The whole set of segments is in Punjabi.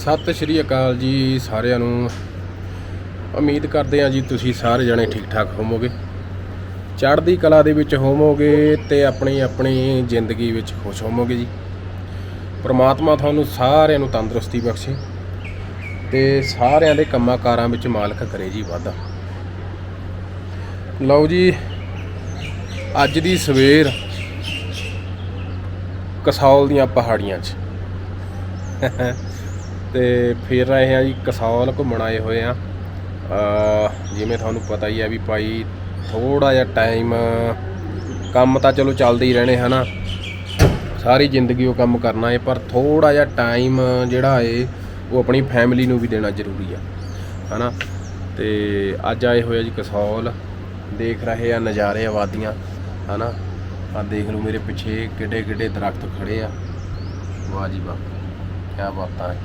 ਸਤਿ ਸ਼੍ਰੀ ਅਕਾਲ ਜੀ ਸਾਰਿਆਂ ਨੂੰ। ਉਮੀਦ ਕਰਦੇ ਹਾਂ ਜੀ ਤੁਸੀਂ ਸਾਰੇ ਜਣੇ ਠੀਕ ਠਾਕ ਹੋਵੋਗੇ। ਚੜ੍ਹਦੀ ਕਲਾ ਦੇ ਵਿੱਚ ਹੋਵੋਗੇ ਤੇ ਆਪਣੀ ਆਪਣੀ ਜ਼ਿੰਦਗੀ ਵਿੱਚ ਖੁਸ਼ ਹੋਵੋਗੇ ਜੀ। ਪ੍ਰਮਾਤਮਾ ਤੁਹਾਨੂੰ ਸਾਰਿਆਂ ਨੂੰ ਤੰਦਰੁਸਤੀ ਬਖਸ਼ੇ ਤੇ ਸਾਰਿਆਂ ਦੇ ਕੰਮਾਂ ਕਾਰਾਂ ਵਿੱਚ ਮਾਲਕ ਕਰੇ ਜੀ ਵਾਧਾ। ਲਓ ਜੀ, ਅੱਜ ਦੀ ਸਵੇਰ ਕਸੌਲ ਦੀਆਂ ਪਹਾੜੀਆਂ 'ਚ। ਤੇ ਫਿਰ ਰਹੇ ਆ ਜੀ ਕਸੌਲ ਘੁੰਮਣ ਆਏ ਹੋਏ ਆ। ਜਿਵੇਂ ਤੁਹਾਨੂੰ ਪਤਾ ਹੀ ਆ ਵੀ ਭਾਈ ਥੋੜਾ ਜਿਹਾ ਟਾਈਮ ਕੰਮ ਤਾਂ ਚਲੋ ਚੱਲਦੇ ਹੀ ਰਹਿਣੇ ਹਨਾ। ਸਾਰੀ ਜ਼ਿੰਦਗੀ ਉਹ ਕੰਮ ਕਰਨਾ ਏ, ਪਰ ਥੋੜਾ ਜਿਹਾ ਟਾਈਮ ਜਿਹੜਾ ਏ, ਉਹ ਆਪਣੀ ਫੈਮਿਲੀ ਨੂੰ ਵੀ ਦੇਣਾ ਜ਼ਰੂਰੀ ਆ, ਹਨਾ। ਤੇ ਅੱਜ ਆਏ ਹੋਏ ਆ ਜੀ ਕਸੌਲ, ਦੇਖ ਰਹੇ ਆ ਨਜ਼ਾਰੇ ਆਬਾਦੀਆਂ, ਹਨਾ। ਆ ਦੇਖ ਲਓ ਮੇਰੇ ਪਿੱਛੇ ਕਿੱਡੇ ਕਿੱਡੇ ਦਰਖਤ ਖੜੇ ਆ। ਵਾਹ ਜੀ ਵਾਹ ਕੀ ਬਾਤਾਂ ਹੈ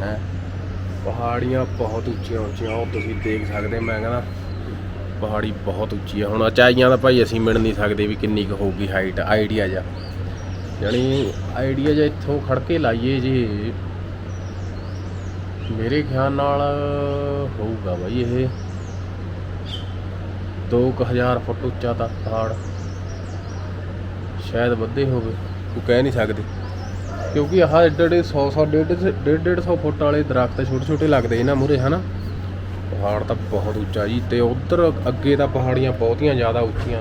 ਹੈ? ਪਹਾੜੀਆਂ ਬਹੁਤ ਉੱਚੀਆਂ ਉੱਚੀਆਂ, ਉਹ ਤੁਸੀਂ ਦੇਖ ਸਕਦੇ, ਮੈਂ ਕਹਿੰਦਾ ਪਹਾੜੀ ਬਹੁਤ ਉੱਚੀ ਆ। ਹੁਣ ਉਚਾਈਆਂ ਦਾ ਭਾਈ ਅਸੀਂ ਮਿਣ ਨਹੀਂ ਸਕਦੇ ਵੀ ਕਿੰਨੀ ਕੁ ਹੋਊਗੀ ਹਾਈਟ ਆਈਡੀਆ ਜਾਂ ਯਾਨੀ ਆਈਡੀਆ ਜਾਂ ਇੱਥੋਂ ਖੜ ਕੇ ਲਾਈਏ ਜੀ। ਮੇਰੇ ਖਿਆਲ ਨਾਲ ਹੋਊਗਾ ਬਾਈ ਇਹ 2000 ਫੁੱਟ ਉੱਚਾ ਤਾਂ ਪਹਾੜ। ਸ਼ਾਇਦ ਵੱਧੇ ਹੋਵੇ, ਕੋਈ ਕਹਿ ਨਹੀਂ ਸਕਦੇ। ਕਿਉਂਕਿ ਆਹ ਏਡੇ ਏਡੇ 100 100 ਡੇਢ 150 ਫੁੱਟ ਵਾਲੇ ਦਰਖਤ ਛੋਟੇ ਛੋਟੇ ਲੱਗਦੇ ਇਹਨਾਂ ਮੂਰੇ ਹਨਾ? ਪਹਾੜ ਤਾਂ ਬਹੁਤ ਉੱਚਾ ਜੀ, ਤੇ ਉਧਰ ਅੱਗੇ ਤਾਂ ਪਹਾੜੀਆਂ ਬਹੁਤੀਆਂ ਜ਼ਿਆਦਾ ਉੱਚੀਆਂ।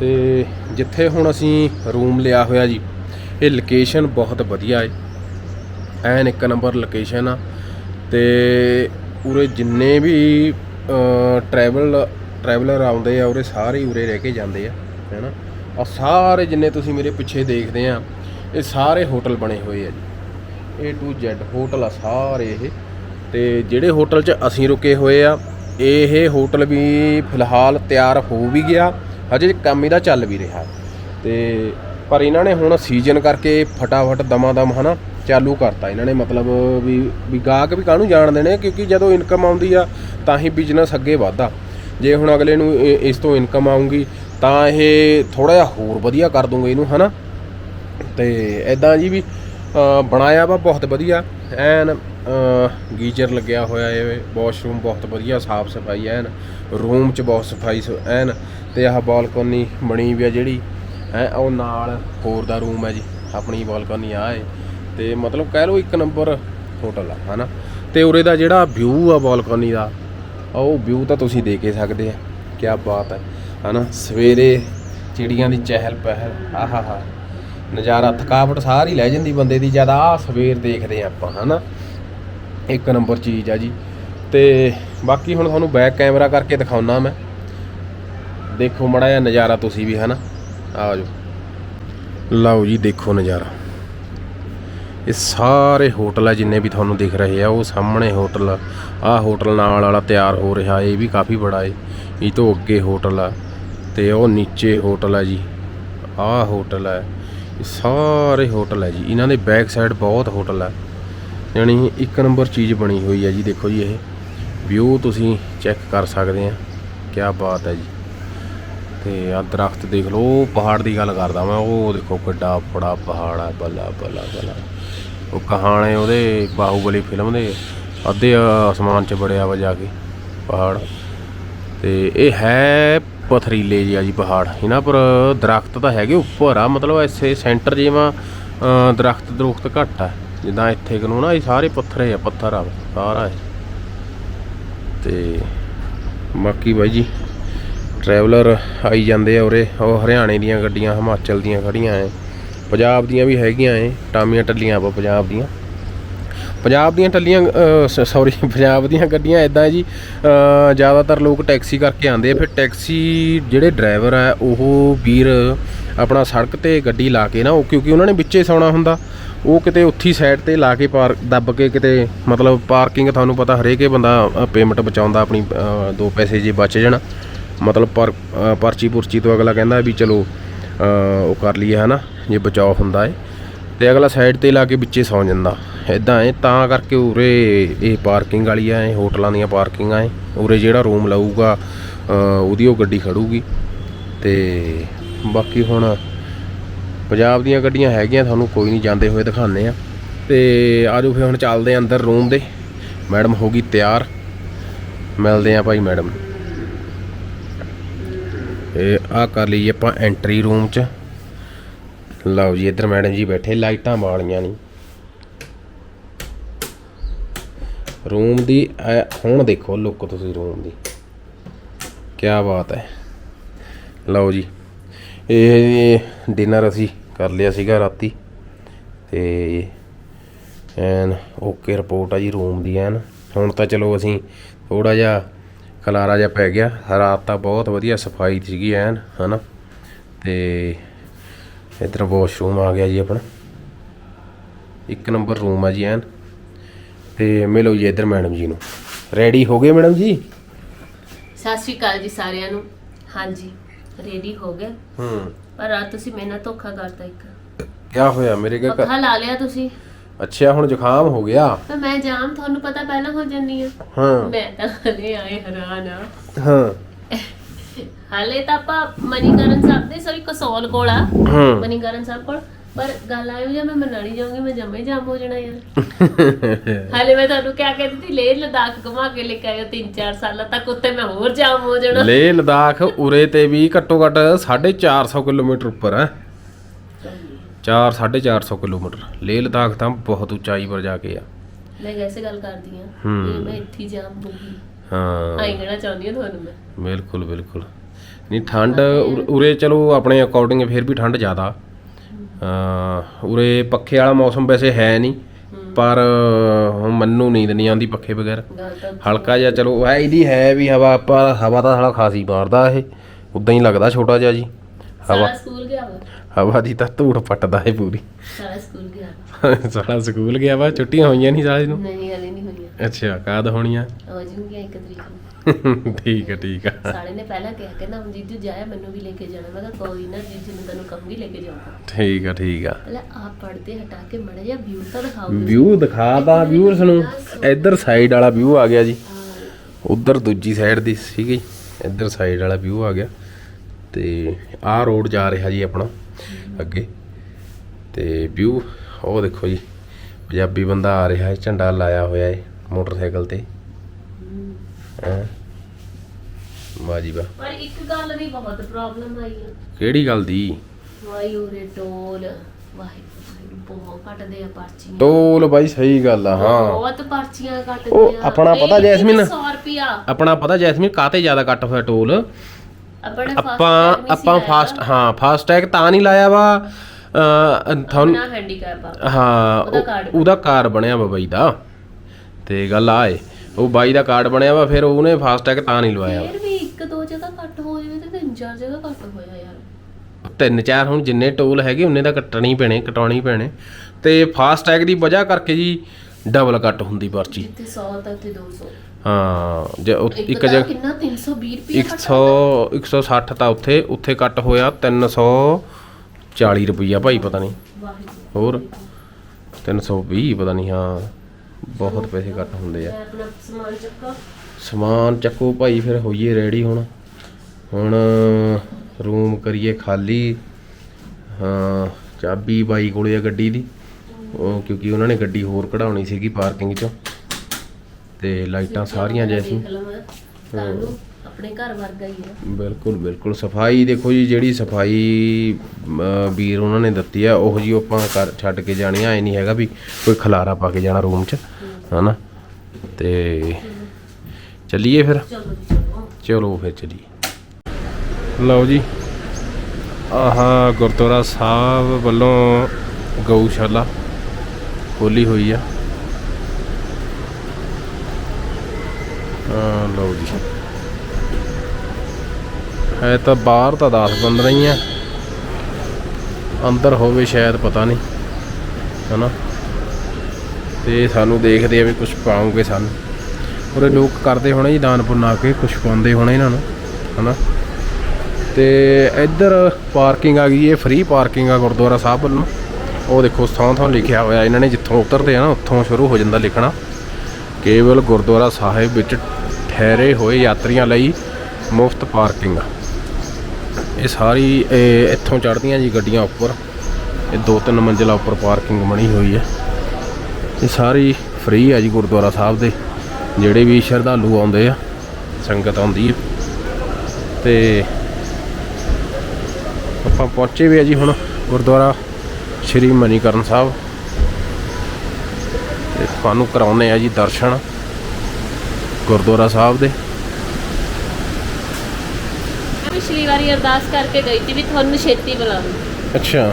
ਤੇ ਜਿੱਥੇ ਹੁਣ ਅਸੀਂ ਰੂਮ ਲਿਆ ਹੋਇਆ ਜੀ, ਇਹ ਲੋਕੇਸ਼ਨ ਬਹੁਤ ਵਧੀਆ ਹੈ ਐਨ ਇੱਕ ਨੰਬਰ ਲੋਕੇਸ਼ਨ ਆ। ਤੇ ਉਰੇ ਜਿੰਨੇ ਵੀ ਟਰੈਵਲ ਟਰੈਵਲਰ ਆਉਂਦੇ ਆ, ਉਰੇ ਸਾਰੇ ਉਰੇ ਰਹਿ ਕੇ ਜਾਂਦੇ ਆ, ਹੈਨਾ? ਔਰ ਸਾਰੇ ਜਿੰਨੇ ਤੁਸੀਂ ਮੇਰੇ ਪਿੱਛੇ ਦੇਖਦੇ ਆ ਇਹ ਸਾਰੇ ਹੋਟਲ ਬਣੇ ਹੋਏ ਆ ਜੀ। A to Z ਹੋਟਲ ਆ ਸਾਰੇ ਇਹ। ਤੇ ਜਿਹੜੇ ਹੋਟਲ 'ਚ ਅਸੀਂ ਰੁਕੇ ਹੋਏ ਆ, ਇਹ ਹੋਟਲ ਵੀ ਫਿਲਹਾਲ ਤਿਆਰ ਹੋ ਵੀ ਗਿਆ, ਹਜੇ ਕੰਮ ਇਹਦਾ ਚੱਲ ਵੀ ਰਿਹਾ। ਤੇ ਪਰ ਇਹਨਾਂ ਨੇ ਹੁਣ ਸੀਜ਼ਨ ਕਰਕੇ ਫਟਾਫਟ ਦਮਾਦਮ ਹਨਾ ਚਾਲੂ ਕਰਤਾ। ਇਹਨਾਂ ਨੇ ਮਤਲਬ ਵੀ ਵੀ ਗਾਹਕ ਵੀ ਕਾਹਨੂੰ ਜਾਣ ਦੇਣੇ ਕਿਉਂਕਿ ਜਦੋਂ ਇਨਕਮ ਆਉਂਦੀ ਆ, ਤਾਂ ਹੀ ਬਿਜ਼ਨਸ ਅੱਗੇ ਵਧਦਾ। ਜੇ ਹੁਣ ਅਗਲੇ ਨੂੰ ਇਸ ਤੋਂ ਇਨਕਮ ਆਉਂਗੀ ਤਾਂ ਇਹ ਥੋੜਾ ਜਿਹਾ ਹੋਰ ਵਧੀਆ ਕਰ ਦੂੰਗੇ ਇਹਨੂੰ, ਹਨਾ? ਤੇ ਐਦਾਂ ਜੀ ਵੀ ਬਣਾਇਆ ਵਾ, ਬਹੁਤ ਵਧੀਆ। ਐਨ ਗੀਜ਼ਰ ਲੱਗਿਆ ਹੋਇਆ ਏ ਵਾਸ਼ਰੂਮ ਬਹੁਤ ਵਧੀਆ, ਸਾਫ਼ ਸਫ਼ਾਈ ਐਨ। ਰੂਮ 'ਚ ਬਹੁਤ ਸਫ਼ਾਈ ਸ- ਐਨ। ਤੇ ਆਹ ਬਾਲਕੋਨੀ ਬਣੀ ਵੀ ਆ ਜਿਹੜੀ, ਹੈ, ਉਹ ਨਾਲ ਹੋਰ ਦਾ ਰੂਮ ਹੈ ਜੀ। ਆਪਣੀ ਬਾਲਕੋਨੀ ਆ ਏ ਤੇ ਮਤਲਬ ਕਹਿ ਲਓ ਇੱਕ ਨੰਬਰ ਹੋਟਲ ਆ, ਹਨਾ। ਤੇ ਉਰੇ ਦਾ ਜਿਹੜਾ ਵਿਊ ਆ ਬਾਲਕੋਨੀ ਦਾ ਉਹ ਵਿਊ ਤਾਂ ਤੁਸੀਂ ਦੇਖ ਹੀ ਸਕਦੇ ਆ। ਕੀ ਬਾਤ ਹੈ ਹਨਾ। ਸਵੇਰੇ ਚਿੜੀਆਂ ਦੀ ਚਹਿਲ ਪਹਿਲ ਆਹਾਹਾ। ਨਜ਼ਾਰਾ ਥਕਾਵਟ ਸਾਰੀ ਲੈ ਜਾਂਦੀ ਬੰਦੇ ਦੀ ਜਦ ਆ ਸਵੇਰ ਦੇਖਦੇ ਆ ਆਪਾਂ, ਹਨਾ? ਇੱਕ ਨੰਬਰ ਚੀਜ਼ ਆ ਜੀ। ਤੇ ਬਾਕੀ ਹੁਣ ਤੁਹਾਨੂੰ ਬੈਕ ਕੈਮਰਾ ਕਰਕੇ ਦਿਖਾਉਣਾ ਮੈਂ। ਦੇਖੋ ਮੜਾ ਜਿਹਾ ਨਜ਼ਾਰਾ ਤੁਸੀਂ ਵੀ, ਹਨਾ? ਆ ਜਾਓ। ਲਓ ਜੀ, ਦੇਖੋ ਨਜ਼ਾਰਾ। ਇਹ ਸਾਰੇ ਹੋਟਲ ਆ ਜਿੰਨੇ ਵੀ ਤੁਹਾਨੂੰ ਦਿਖ ਰਹੇ ਆ, ਉਹ ਸਾਹਮਣੇ ਹੋਟਲ ਆ। ਆਹ ਹੋਟਲ ਨਾਲ ਵਾਲਾ ਤਿਆਰ ਹੋ ਰਿਹਾ, ਇਹ ਵੀ ਕਾਫੀ ਬੜਾ ਏ। ਇਹ ਤੋਂ ਅੱਗੇ ਹੋਟਲ ਆ। ਤੇ ਉਹ ਨੀਚੇ ਹੋਟਲ ਆ ਜੀ। ਆਹ ਹੋਟਲ ਆ। ਇਹ ਸਾਰੇ ਹੋਟਲ ਹੈ ਜੀ। ਇਹਨਾਂ ਦੇ ਬੈਕ ਸਾਈਡ ਬਹੁਤ ਹੋਟਲ ਹੈ ਯਾਨੀ ਇੱਕ ਨੰਬਰ ਚੀਜ਼ ਬਣੀ ਹੋਈ ਹੈ ਜੀ, ਦੇਖੋ ਜੀ ਇਹ। ਵਿਊ ਤੁਸੀਂ ਚੈੱਕ ਕਰ ਸਕਦੇ ਆ। ਕੀ ਬਾਤ ਹੈ ਜੀ। ਤੇ ਆ ਦਰਖਤ ਦੇਖ ਲਓ, ਉਹ ਪਹਾੜ ਦੀ ਗੱਲ ਕਰਦਾ ਮੈਂ, ਉਹ ਦੇਖੋ ਕਿੱਡਾ ਫੜਾ ਪਹਾੜ ਆ, ਬੱਲਾ ਬੱਲਾ ਬੱਲਾ। ਉਹ ਕਹਾਣੇ ਉਹਦੇ, ਬਾਹੂਬਲੀ ਫਿਲਮ ਦੇ ਅੱਧੇ ਅਸਮਾਨ 'ਚ ਬੜਿਆ ਵਾ ਜਾ ਕੇ ਪਹਾੜ। ਤੇ ਇਹ ਹੈ ਪਥਰੀਲੇ ਜੀ ਆ ਜੀ ਪਹਾੜ। ਇਹਨਾਂ ਪਰ ਦਰਖਤ ਤਾਂ ਹੈਗੇ ਉੱਪਰ ਆ ਮਤਲਬ ਐਸੇ ਸੈਂਟਰ ਜਿਵੇਂ ਅ, ਦਰਖਤ ਦਰੁਖਤ ਘੱਟ ਆ। ਜਿੱਦਾਂ ਇੱਥੇ ਕਨੂੰ ਨਾ ਇਹ ਸਾਰੇ ਪੱਥਰ ਆ ਪੱਥਰ ਆ ਸਾਰਾ ਇਹ। ਤੇ ਬਾਕੀ ਬਾਈ ਜੀ ਟਰੈਵਲਰ ਆਈ ਜਾਂਦੇ ਆ ਉਰੇ। ਉਹ ਹਰਿਆਣੇ ਦੀਆਂ ਗੱਡੀਆਂ ਹਿਮਾਚਲ ਦੀਆਂ ਖੜੀਆਂ ਐ। ਪੰਜਾਬ ਦੀਆਂ ਵੀ ਹੈਗੀਆਂ ਐ ਟਾਮੀਆਂ ਟੱਲੀਆਂ ਆਪਾਂ ਪੰਜਾਬ ਦੀਆਂ। ਪੰਜਾਬ ਦੀਆਂ ਟੱਲੀਆਂ ਸੌਰੀ ਪੰਜਾਬ ਦੀਆਂ ਗੱਡੀਆਂ ਇਦਾਂ ਜੀ ਜ਼ਿਆਦਾਤਰ ਲੋਕ ਟੈਕਸੀ ਕਰਕੇ ਆਉਂਦੇ ਆ, ਫਿਰ ਟੈਕਸੀ ਜਿਹੜੇ ਡਰਾਈਵਰ ਆ, ਉਹ ਵੀਰ ਆਪਣਾ ਸੜਕ ਤੇ ਗੱਡੀ ਲਾ ਕੇ ਨਾ, ਉਹ ਕਿਉਂਕਿ ਉਹਨਾਂ ਨੇ ਵਿੱਚੇ ਸੌਣਾ ਹੁੰਦਾ, ਉਹ ਕਿਤੇ ਉੱਥੀ ਸਾਈਡ ਤੇ ਲਾ ਕੇ ਪਾਰ, ਦੱਬ ਕੇ ਕਿਤੇ, ਮਤਲਬ ਪਾਰਕਿੰਗ ਤੁਹਾਨੂੰ ਪਤਾ ਹਰੇਕੇ ਬੰਦਾ ਪੇਮੈਂਟ ਬਚਾਉਂਦਾ ਆਪਣੀ ਦੋ ਪੈਸੇ ਜੇ ਬਚ ਜਾਣ, ਮਤਲਬ ਪਰ ਪਰਚੀ ਪੁਰਚੀ ਤੋਂ ਅਗਲਾ ਕਹਿੰਦਾ ਵੀ ਚਲੋ ਉਹ ਕਰ ਲਈਏ ਹਨਾ, ਜੇ ਬਚਾਓ ਹੁੰਦਾ ਏ। ਤੇ ਅਗਲਾ ਸਾਈਡ ਤੇ ਲਾ ਕੇ ਵਿੱਚੇ ਸੌਂ ਜਾਂਦਾ। ਇਦਾਂ ਏ ਤਾਂ ਕਰਕੇ ਉਰੇ ਇਹ ਪਾਰਕਿੰਗ ਵਾਲੀ ਆ ਹੋਟਲਾਂ ਦੀਆਂ ਪਾਰਕਿੰਗਾਂ ਏ ਉਰੇ ਜਿਹੜਾ ਰੂਮ ਲਊਗਾ ਉਹਦੀ ਉਹ ਗੱਡੀ ਖੜੂਗੀ। ਤੇ ਬਾਕੀ ਹੁਣ ਪੰਜਾਬ ਦੀਆਂ ਗੱਡੀਆਂ ਹੈਗੀਆਂ, ਤੁਹਾਨੂੰ ਕੋਈ ਨਹੀਂ ਜਾਂਦੇ ਹੋਏ ਦਿਖਾਉਂਦੇ ਆ। ਤੇ ਆਜੋ ਫਿਰ ਹੁਣ ਚੱਲਦੇ ਆਂ ਅੰਦਰ ਰੂਮ ਦੇ। ਮੈਡਮ ਹੋ ਗਈ ਤਿਆਰ। ਮਿਲਦੇ ਆਂ ਭਾਈ ਮੈਡਮ ਨੂੰ। ਇਹ ਆ ਕਰ ਲਈ ਆਪਾਂ ਐਂਟਰੀ ਰੂਮ ਚ। ਲਓ ਜੀ, ਇੱਧਰ ਮੈਡਮ ਜੀ ਬੈਠੇ, ਲਾਈਟਾਂ ਵਾਲੀਆਂ ਨਹੀਂ ਰੂਮ ਦੀ, ਐ- ਹੁਣ ਦੇਖੋ, ਲੁੱਕ ਤੁਸੀਂ ਰੂਮ ਦੀ। ਕੀ ਬਾਤ ਹੈ ਲਓ ਜੀ, ਇਹ ਡਿਨਰ ਅਸੀਂ ਕਰ ਲਿਆ ਸੀਗਾ ਰਾਤੀ। ਤੇ ਐਨ, ਓਕੇ ਰਿਪੋਰਟ ਆ ਜੀ ਰੂਮ ਦੀ ਐਨ। ਹੁਣ ਤਾਂ ਚਲੋ ਅਸੀਂ ਥੋੜਾ ਜਿਹਾ ਖਲਾਰਾ ਜਿਹਾ ਪੈ ਗਿਆ। ਰਾਤ ਤਾਂ ਬਹੁਤ ਵਧੀਆ ਸਫ਼ਾਈ ਸੀਗੀ ਐਨ, ਹਨਾ? ਤੇ ਇੱਧਰ ਵਾਸ਼ਰੂਮ ਆ ਗਿਆ ਜੀ ਆਪਣਾ। ਇੱਕ ਨੰਬਰ ਰੂਮ ਆ ਜੀ ਐਨ। ਤੇ ਮਿਲੋ ਜੀ ਇੱਧਰ ਮੈਡਮ ਜੀ ਨੂੰ। ਰੈਡੀ ਹੋ ਗਏ ਮੈਡਮ ਜੀ? ਸਤਿ ਸ਼੍ਰੀ ਅਕਾਲ ਜੀ ਸਾਰਿਆਂ ਨੂੰ। ਹਾਂਜੀ ਰੈਡੀ ਹੋ ਗਏ। ਹੂੰ। ਪਰ ਰਾਤ ਤੁਸੀਂ ਮੇਰੇ ਨਾਲ ਧੋਖਾ ਕਰਤਾ ਇੱਕ। ਕੀ ਹੋਇਆ? ਮੇਰੇ ਕਾ ਪੱਖਾ ਲਾ ਲਿਆ ਤੁਸੀਂ। ਅੱਛਾ ਹੁਣ ਜ਼ੁਕਾਮ ਹੋ ਗਿਆ? ਪਰ ਮੈਂ ਜਾਮ ਤੁਹਾਨੂੰ ਪਤਾ ਪਹਿਲਾਂ ਹੋ ਜੰਨੀ ਆ। ਹਾਂ। ਮੈਂ ਤਾਂ ਹਲੇ ਆਏ ਹੈਰਾਨ ਆ। ਹਾਂ। ਹਾਲੇ ਤਾਂ ਆਪਾਂ ਮਨੀਕਰਨ ਸਾਹਿਬ ਦੇ ਸੌਰੀ ਕਸੌਲ ਕੋਲ ਆ। ਹੂੰ। ਮਨੀਕਰਨ ਸਾਹਿਬ ਕੋਲ। ਪਰ ਗੱਲ ਆਇਓ ਜੇ ਮੈਂ ਮਨਾਲੀ ਜਾਊਂਗੀ ਮੈਂ ਜੰਮੇ ਜਾਮ ਹੋ ਜਾਣਾ ਯਾਰ। ਹਾਲੇ ਮੈਂ ਤੁਹਾਨੂੰ ਕਿਆ ਕਹਿੰਦੀ ਸੀ ਲੇਹ ਲਦਾਖ ਘੁਮਾ ਕੇ ਲੈ ਕੇ ਆਇਓ 3-4 ਸਾਲਾਂ ਤੱਕ ਉੱਤੇ ਮੈਂ ਹੋਰ ਜਾਮ ਹੋ ਜਾਣਾ। ਲੇਹ ਲਦਾਖ ਉਰੇ ਤੇ ਵੀ ਘੱਟੋ ਘੱਟ 450 ਕਿਲੋਮੀਟਰ ਉੱਪਰ ਹੈ। 4 450 ਕਿਲੋਮੀਟਰ। ਲੇਹ ਲਦਾਖ ਤਾਂ ਬਹੁਤ ਉਚਾਈ ਪਰ ਜਾ ਕੇ ਆ। ਮੈਂ ਵੈਸੇ ਗੱਲ ਕਰਦੀ ਆ ਹੂੰ। ਮੈਂ ਇੱਥੇ ਹੀ ਜਾਮ ਹੋਊਗੀ ਹਾਂ। ਆਈ ਕਹਿਣਾ ਚਾਹੁੰਦੀ ਆ ਤੁਹਾਨੂੰ ਮੈਂ। ਬਿਲਕੁਲ ਬਿਲਕੁਲ। ਨਹੀਂ ਠੰਡ ਉਰ- ਉਰੇ ਚਲੋ ਆਪਣੇ ਅਕੋਰਡਿੰਗ ਫਿਰ ਵੀ ਠੰਡ ਜ਼ਿਆਦਾ। ਅ ਉਰੇ ਪੱਖੇ ਵਾਲਾ ਮੌਸਮ ਵੈਸੇ ਹੈ ਨਹੀਂ ਪਰ ਹੁਣ ਮੰਨੂ ਨੀਂਦ ਨਹੀਂ ਆਉਂਦੀ ਪੱਖੇ ਬਗੈਰ। ਗੱਲ ਤਾਂ ਹਲਕਾ ਜਿਹਾ ਚਲੋ ਹੈ ਇਹਦੀ ਹੈ ਵੀ ਹਵਾ ਆਪਾਂ ਹਵਾ ਤਾਂ ਸਾਲਾ ਖਾਸੀ ਮਾਰਦਾ ਇਹ। ਉਦਾਂ ਹੀ ਲੱਗਦਾ ਛੋਟਾ ਜਿਹਾ ਜੀ। ਹਵਾ ਸਾਰਾ ਸਕੂਲ ਗਿਆ ਵਾ? ਹਵਾ ਦੀ ਤਾਂ ਧੂੜ ਪੱਟਦਾ ਹੈ ਪੂਰੀ। ਸਾਰਾ ਸਕੂਲ ਗਿਆ ਵਾ। ਸਾਲਾ ਸਕੂਲ ਗਿਆ ਵਾ ਛੁੱਟੀਆਂ ਹੋਈਆਂ ਨਹੀਂ ਸਾਲੇ ਨੂੰ? ਨਹੀਂ ਹਲੇ ਨਹੀਂ ਹੋਈਆਂ। ਅੱਛਾ ਕਾਦ ਹੋਣੀਆਂ? ਆ ਜੂਗੀਆਂ ਇੱਕ ਤਰੀਕ ਨੂੰ। ਠੀਕ ਹੈ ਠੀਕ ਆ ਸਾਲੇ ਨੇ ਪਹਿਲਾਂ ਕਿਹਾ ਕਹਿੰਦਾ ਹੁਣ ਜੀਜੂ ਜਾਇਆ ਮੈਨੂੰ ਵੀ ਲੈ ਕੇ ਜਾਣਾ। ਮੈਂ ਕਿਹਾ ਕੋਈ ਨਾ ਜੀਜੂ ਨੂੰ ਤੈਨੂੰ ਕਹੂੰਗੀ ਲੈ ਕੇ ਜਾਊਂਗਾ। ਠੀਕ ਆ ਠੀਕ ਆ ਪਹਿਲਾਂ ਆਪ ਪੜਦੇ ਹਟਾ ਕੇ ਮੜਾ ਜਿਹਾ ਵਿਊ ਤਾਂ ਦਿਖਾਓ ਵਿਊ ਦਿਖਾਦਾ ਵਿਊਅਰਸ ਨੂੰ ਇੱਧਰ ਸਾਈਡ ਵਾਲਾ ਵਿਊ ਆ ਗਿਆ ਜੀ। ਉਧਰ ਦੂਜੀ ਸਾਈਡ ਦੀ ਸੀਗੀ। ਇੱਧਰ ਸਾਈਡ ਵਾਲਾ ਵਿਊ ਆ ਗਿਆ। ਤੇ ਆਹ ਰੋਡ ਜਾ ਰਿਹਾ ਜੀ ਆਪਣਾ ਅੱਗੇ। ਤੇ ਵਿਊ ਉਹ ਦੇਖੋ ਜੀ। ਪੰਜਾਬੀ ਬੰਦਾ ਆ ਰਿਹਾ ਹੈ ਝੰਡਾ ਲਾਇਆ ਹੋਇਆ ਹੈ ਮੋਟਰਸਾਈਕਲ ਤੇ। ਹੈ। ਵਾਹ ਪਰ ਇੱਕ ਗੱਲ ਦੀ ਬਹੁਤ ਪ੍ਰੋਬਲਮ ਆਈ ਹੈ ਕਿਹੜੀ ਗੱਲ ਦੀ? ਵਾਈ ਉਰੇ ਟੋਲ ਵਾਹਿਗੁਰੂ ਬਹੁਤ ਕੱਟਦੇ ਆ ਪਰਚੀਆਂ। ਟੋਲ ਬਾਈ ਸਹੀ ਗੱਲ ਆ ਹਾਂ। ਬਹੁਤ ਪਰਚੀਆਂ ਕੱਟਦੇ ਉਹ ਆ ਆਪਣਾ ਪਤਾ ਜੈਸਮੀਨ? 100 ਰੁਪਿਆ। ਆਪਣਾ ਪਤਾ ਜੈਸਮੀਨ ਕਾਤੇ ਜ਼ਿਆਦਾ ਕੱਟ ਹੋਇਆ ਟੋਲ ਆਪਾਂ ਆਪਾਂ ਫਾਸਟ ਹਾਂ ਫਾਸਟ ਟੈਗ ਤਾਂ ਨਹੀਂ ਲਾਇਆ ਵਾ। ਤੁਹਾਨੂੰ ਹਾਂ ਉਹਦਾ ਉਹ- ਕਾਰਡ ਬਣਿਆ ਵਾ ਬਾਈ ਦਾ। ਤੇ ਗੱਲ ਆ ਏ ਉਹ ਬਾਈ ਦਾ ਕਾਰਡ ਬਣਿਆ ਵਾ ਫਿਰ ਉਹਨੇ ਫਾਸਟ ਟੈਗ ਤਾਂ ਨਹੀਂ ਲਵਾਇਆ ਫਿਰ ਵੀ ਇੱਕ ਦੋ ਜਗ੍ਹਾ ਕੱਟ ਹੋ ਜਾਵੇ ਤੇ ਤਿੰਨ ਚਾਰ ਜਗ੍ਹਾ ਕੱਟ ਹੋਇਆ ਯਾਰ। ਤਿੰਨ ਚਾਰ ਹੁਣ ਜਿੰਨੇ ਟੋਲ ਹੈਗੇ ਉਹਨੇ ਤਾਂ ਕੱਟਣੀ ਪੈਣੇ ਕਟਾਉਣੀ ਪੈਣੇ। ਤੇ ਫਾਸਟ ਟੈਗ ਦੀ ਵਜ੍ਹਾ ਕਰਕੇ ਜੀ ਡਬਲ ਕੱਟ ਹੁੰਦੀ ਪਰਚੀ। ਜਿੱਥੇ 100 ਤਾਂ ਉੱਥੇ 200 ਹਾਂ ਜੇ ਉਹ ਇੱਕ ਜਗ੍ਹਾ ਕਿੰਨਾ 320 ਰੁਪਏ 100 160 ਤਾਂ ਉੱਥੇ ਉੱਥੇ ਕੱਟ ਹੋਇਆ 340 ਰੁਪਈਆ ਭਾਈ ਪਤਾ ਨਹੀਂ। ਹੋਰ? 320 ਪਤਾ ਨਹੀਂ ਹਾਂ। ਬਹੁਤ ਪੈਸੇ ਕੱਟ ਹੁੰਦੇ ਆ। ਆਪਣਾ ਸਮਾਨ ਚੱਕਾ। ਸਮਾਨ ਚੱਕੋ ਭਾਈ ਫਿਰ ਹੋਈਏ ਰੈਡੀ ਹੁਣ। ਹੁਣ ਰੂਮ ਕਰੀਏ ਖਾਲੀ। ਹਾਂ ਚਾਬੀ ਬਾਈ ਕੋਲੇ ਆ ਗੱਡੀ ਦੀ। ਉਹ ਕਿਉਂਕਿ ਉਹਨਾਂ ਨੇ ਗੱਡੀ ਹੋਰ ਕਢਾਉਣੀ ਸੀਗੀ ਪਾਰਕਿੰਗ 'ਚੋਂ। ਤੇ ਲਾਈਟਾਂ ਸਾਰੀਆਂ ਜੈਸੀ। ਆਪਣੇ ਘਰ ਵਰਗਾ ਹੀ ਹੈ ਬਿਲਕੁਲ ਬਿਲਕੁਲ। ਸਫ਼ਾਈ ਦੇਖੋ ਜੀ ਜਿਹੜੀ ਸਫ਼ਾਈ ਵੀਰ ਉਹਨਾਂ ਨੇ ਦਿੱਤੀ ਆ ਉਹ ਜੀ ਆਪਾਂ ਕਰ ਛੱਡ ਕੇ ਜਾਣੀ ਆ। ਐ ਨਹੀਂ ਹੈਗਾ ਵੀ ਕੋਈ ਖਲਾਰਾ ਪਾ ਕੇ ਜਾਣਾ ਰੂਮ 'ਚ। ਹਨਾ ਤੇ ਚੱਲੀਏ ਫਿਰ? ਚਲੋ ਫਿਰ ਚੱਲੀਏ। ਲਓ ਜੀ, ਆਹ ਗੁਰਦੁਆਰਾ ਸਾਹਿਬ ਵੱਲੋਂ ਗਊਸ਼ਾਲਾ ਖੋਲੀ ਹੋਈ ਆ। ਲਓ ਜੀ। ਹੈ ਤਾਂ ਬਾਹਰ ਤਾਂ 10 15 ਹੀ ਆ ਅੰਦਰ ਹੋਵੇ ਸ਼ਾਇਦ, ਪਤਾ ਨਹੀਂ। ਹਨਾ ਤੇ ਸਾਨੂੰ ਦੇਖਦੇ ਆ ਵੀ ਕੁਝ ਪਾਉਂਗੇ ਸਾਨੂੰ। ਉਰੇ ਲੋਕ ਕਰਦੇ ਹੋਣੇ ਜੀ ਦਾਨ ਪੁੰਨ ਆ ਕੇ ਕੁਝ ਪਾਉਂਦੇ ਹੋਣੇ ਇਹਨਾਂ ਨੂੰ, ਹਨਾ। ਤੇ ਇੱਧਰ ਪਾਰਕਿੰਗ ਆ ਗਈ ਇਹ ਫ੍ਰੀ ਪਾਰਕਿੰਗ ਆ ਗੁਰਦੁਆਰਾ ਸਾਹਿਬ ਵੱਲੋਂ। ਉਹ ਦੇਖੋ ਥਾਂ ਥਾਂ ਲਿਖਿਆ ਹੋਇਆ, ਇਹਨਾਂ ਨੇ ਜਿੱਥੋਂ ਉਤਰਦੇ ਆ ਨਾ, ਉੱਥੋਂ ਸ਼ੁਰੂ ਹੋ ਜਾਂਦਾ ਲਿਖਣਾ। ਕੇਵਲ ਗੁਰਦੁਆਰਾ ਸਾਹਿਬ ਵਿੱਚ ਠਹਿਰੇ ਹੋਏ ਯਾਤਰੀਆਂ ਲਈ ਮੁਫਤ ਪਾਰਕਿੰਗ। ਇਹ ਸਾਰੀ ਇੱਥੋਂ ਚੜ੍ਹਦੀਆਂ ਜੀ ਗੱਡੀਆਂ ਉੱਪਰ। ਇਹ ਦੋ ਤਿੰਨ ਮੰਜ਼ਿਲਾ ਉੱਪਰ ਪਾਰਕਿੰਗ ਬਣੀ ਹੋਈ ਹੈ ਇਹ ਸਾਰੀ ਫ੍ਰੀ ਆ ਜੀ ਗੁਰਦੁਆਰਾ ਸਾਹਿਬ ਦੇ ਜਿਹੜੇ ਵੀ ਸ਼ਰਧਾਲੂ ਆਉਂਦੇ ਆ ਸੰਗਤ ਆਉਂਦੀ ਹੈ ਤੇ ਆਪਾਂ ਪਹੁੰਚੇ ਵੀ ਆ ਜੀ ਹੁਣ ਗੁਰਦੁਆਰਾ ਸ਼੍ਰੀ ਮਨੀਕਰਨ ਸਾਹਿਬ। ਤੇ ਤੁਹਾਨੂੰ ਕਰਾਉਨੇ ਆ ਜੀ ਦਰਸ਼ਨ ਗੁਰਦੁਆਰਾ ਸਾਹਿਬ ਦੇ। ਪਿਛਲੀ ਵਾਰੀ ਅਰਦਾਸ ਕਰਕੇ ਗਈ ਸੀ ਵੀ ਤੁਹਾਨੂੰ ਛੇਤੀ ਬੁਲਾਉਂ ਅੱਛਾ।